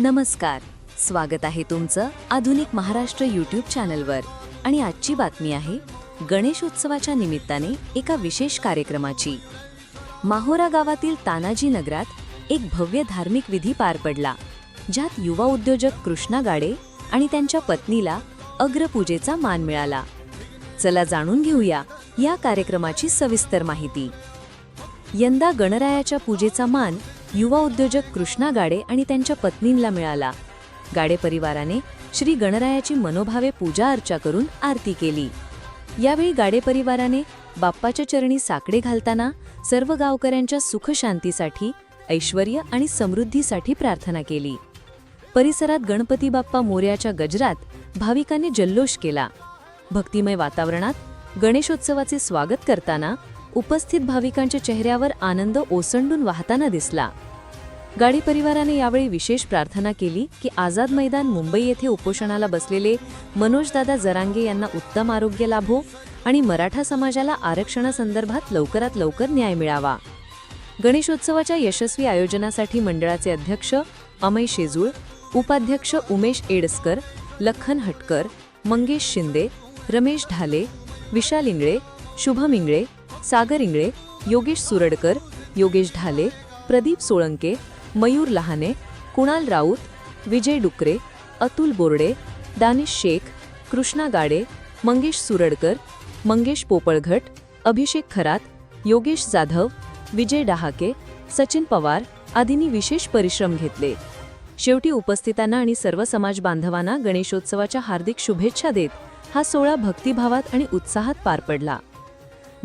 नमस्कार. स्वागत आहे तुमचं आधुनिक महाराष्ट्र यूट्यूब चॅनलवर. आणि आजची बातमी आहे गणेशोत्सवाच्या निमित्ताने एका विशेष कार्यक्रमाची. माहोरा गावातील तानाजी नगरात एक भव्य धार्मिक विधी पार पडला ज्यात युवा उद्योजक कृष्णा गाडे आणि त्यांच्या पत्नीला अग्रपूजेचा मान मिळाला. चला जाणून घेऊया या कार्यक्रमाची सविस्तर माहिती. यंदा गणरायाच्या पूजेचा मान युवा उद्योजक कृष्णा गाडे आणि त्यांच्या पत्नींना मिळाला. गाडे परिवाराने श्री गणरायाची मनोभावे पूजा अर्चा करून आरती केली. यावेळी गाडे परिवाराने बाप्पाच्या चरणी साकडे घालताना सर्व गावकऱ्यांच्या सुखशांतीसाठी ऐश्वर आणि समृद्धीसाठी प्रार्थना केली. परिसरात गणपती बाप्पा मोर्याच्या गजरात भाविकांनी जल्लोष केला. भक्तिमय वातावरणात गणेशोत्सवाचे स्वागत करताना उपस्थित भाविकांच्या चेहऱ्यावर आनंद ओसंडून वाहताना दिसला. गाडी परिवाराने यावेळी विशेष प्रार्थना केली की आझाद मैदान मुंबई येथे उपोषणाला बसलेले मनोजदादा जरांगे यांना उत्तम आरोग्य लाभो आणि मराठा समाजाला आरक्षणासंदर्भात लवकरात लवकर न्याय मिळावा. गणेशोत्सवाच्या यशस्वी आयोजनासाठी मंडळाचे अध्यक्ष अमय शेजूळ उपाध्यक्ष उमेश एडसकर लखन हटकर मंगेश शिंदे रमेश ढाले विशाल इंगळे शुभम इंगळे सागर इंगळे योगेश सुरडकर योगेश ढाले प्रदीप सोळंके मयूर लहाने कुणाल राऊत विजय डुकरे अतुल बोर्डे दानिश शेख कृष्णा गाडे मंगेश सुरडकर मंगेश पोपळघट अभिषेक खरात योगेश जाधव विजय डहाके सचिन पवार आदींनी विशेष परिश्रम घेतले. शेवटी उपस्थितांना आणि सर्व समाज बांधवांना गणेशोत्सवाच्या हार्दिक शुभेच्छा देत हा सोहळा भक्तिभावात आणि उत्साहात पार पडला.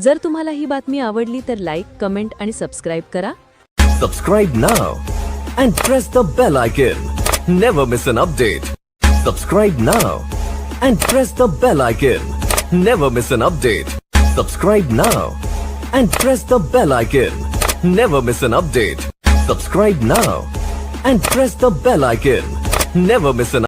जर तुम्हाला ही बातमी आवडली तर लाईक कमेंट आणि सबस्क्राईब करा. Subscribe now and press the bell icon never miss an update subscribe now and press the bell icon never miss an update subscribe now and press the bell icon never miss an update subscribe now and press the bell icon never miss an